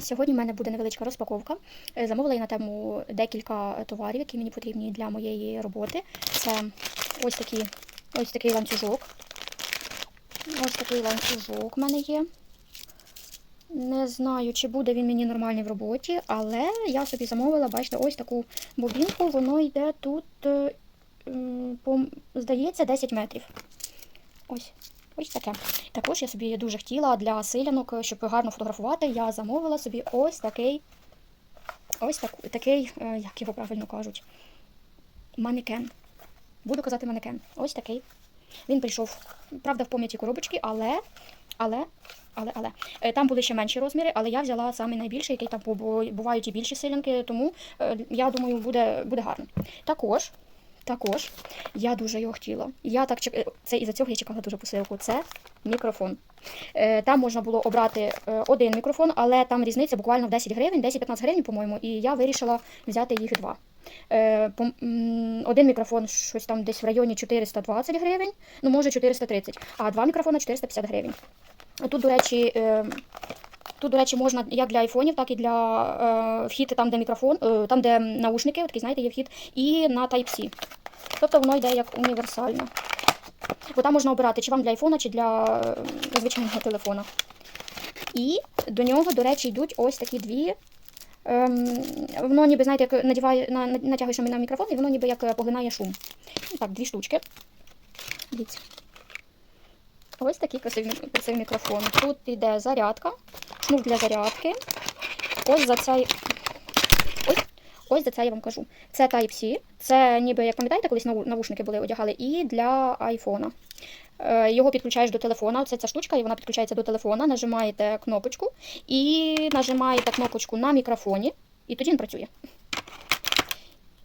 Сьогодні в мене буде невеличка розпаковка. Е, Замовила я на тему декілька товарів, які мені потрібні для моєї роботи. Це ось, такі, ось такий ланцюжок. Ось такий ланцюжок в мене є. Не знаю, чи буде він мені нормальний в роботі, але я собі замовила, бачите, ось таку бобінку. Воно йде тут, е, здається, 10 метрів. Ось. Ось таке. Також я собі дуже хотіла для силянок, щоб гарно фотографувати, я замовила собі ось такий, ось так, такий, е, як його правильно кажуть, манекен. Буду казати манекен. Ось такий. Він прийшов, правда, в пам'яті коробочки, але, але, але, але. Е, Там були ще менші розміри, але я взяла саме найбільший, який там бу- бувають і більші силянки, тому е, я думаю, буде, буде гарно. Також, також я дуже його хотіла. Я так чек... Це із-за цього я чекала дуже посилку. Це мікрофон. Е, Там можна було обрати е, один мікрофон, але там різниця буквально в 10 гривень, 10-15 гривень, по-моєму, і я вирішила взяти їх два. Е, Один мікрофон щось там десь в районі 420 гривень, ну може 430, а два мікрофона 450 гривень. Тут, до речі, Тут, до речі, можна як для айфонів, так і для е, вхід там, де мікрофон, е, там, де наушники, такий, знаєте, є вхід, і на Type-C. Тобто воно йде як універсальне. Бо там можна обирати, чи вам для айфона, чи для е, звичайного телефона. І до нього, до речі, йдуть ось такі дві. Ем, воно ніби, знаєте, як надіває, на, на- натягуєш на мікрофон, і воно ніби як е, поглинає шум. Так, дві штучки. Дивіться. Ось такий красивий, красивий мікрофон. Тут йде зарядка, шнур для зарядки. Ось за цей. Ось, за це я вам кажу. Це Type-C. Це ніби, як пам'ятаєте, колись навушники були одягали, і для айфона. Е, Його підключаєш до телефона. Це ця штучка, і вона підключається до телефона. Нажимаєте кнопочку і нажимаєте кнопочку на мікрофоні, і тоді він працює.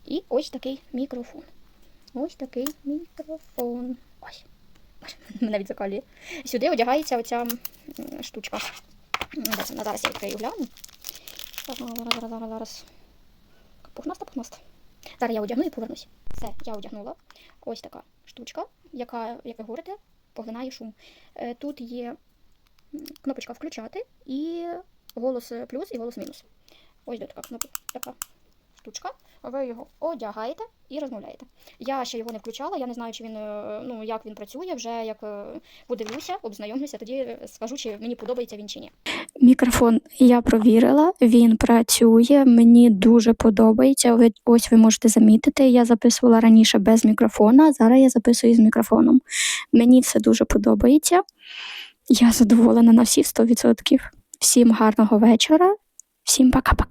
І ось такий мікрофон. Ось такий мікрофон. Ось. Мене від закалює. Сюди одягається оця штучка. Зараз я відкрию гляну. Зараз, зараз, зараз, зараз. Пухнаста, пухнаста. Зараз я одягну і повернусь. Все, я одягнула. Ось така штучка, яка, як ви говорите, поглинає шум. Е, Тут є кнопочка включати і голос плюс і голос мінус. Ось де така кнопка, така штучка. Ви його одягаєте і розмовляєте. Я ще його не включала, я не знаю, чи він е, ну як він працює. Вже як е, подивлюся, обзнайомлюся, тоді скажу, чи мені подобається він чи ні. Мікрофон я провірила, він працює, мені дуже подобається. Ось ви можете замітити, я записувала раніше без мікрофона, зараз я записую з мікрофоном. Мені це дуже подобається. Я задоволена на всі 100%. Всім гарного вечора, всім пока-пока.